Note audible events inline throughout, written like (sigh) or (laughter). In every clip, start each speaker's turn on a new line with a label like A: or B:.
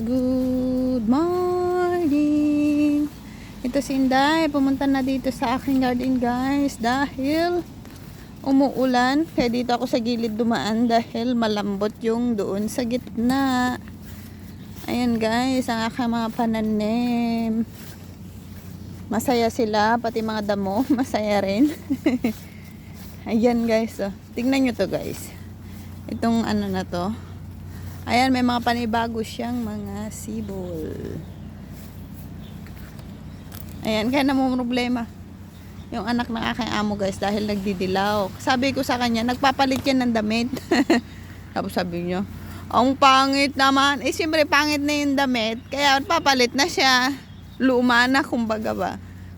A: good morning. Ito si Inday, pumunta na dito sa aking garden guys dahil umuulan. Kaya dito ako sa gilid dumaan dahil malambot yung doon sa gitna. Ayan guys, ang aking mga pananim. Masaya sila, pati mga damo, (laughs) masaya rin. (laughs) Ayan guys, oh. tingnan nyo to guys. Itong ano na to. Ayan, may mga panibago siyang mga sibol. Ayan, kaya namang problema. Yung anak ng aking amo guys dahil nagdidilaw. Sabi ko sa kanya, nagpapalit yan ng damit. (laughs) Tapos sabi niya, ang pangit naman. Eh, siyempre pangit na yung damit. Kaya papalit na siya. Luma na, kumbaga ba.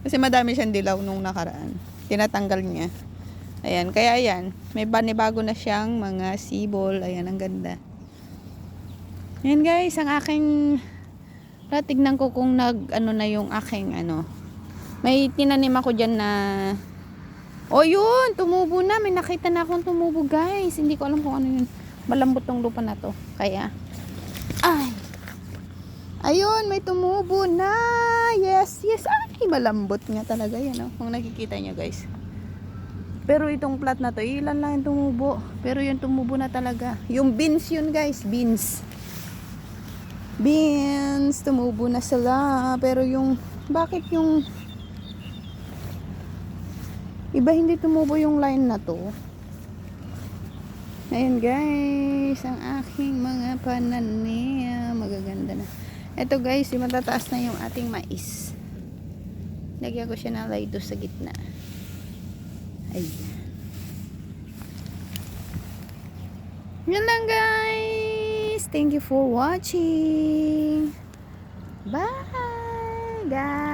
A: Kasi madami siyang dilaw nung nakaraan. Tinatanggal niya. Ayan, kaya ayan. May banibago na siyang mga sibol. Ayan, ang ganda. Ayan guys, ang aking... Para tignan ko kung nag, ano na yung aking, ano. May tinanim ako dyan na... O yun, tumubo na. May nakita na akong tumubo guys. Hindi ko alam kung ano yun. Malambot tong lupa na to. Kaya, ay. Ayun, may tumubo na. Yes, yes. Ay, malambot nga talaga yan. Oh. Kung nakikita nyo guys. Pero itong plat na to, ilan lang yung tumubo. Pero yung tumubo na talaga. Yung beans yun guys, beans. Beans, tumubo na sila. Pero yung, bakit yung iba hindi tumubo yung line na to? Ayan guys, ang aking mga pananim. Magaganda na. Ito guys, yung matataas na yung ating mais. Lagyan ko siya ng light sa gitna. Ayan. Yan lang guys. Thank you for watching. Bye guys.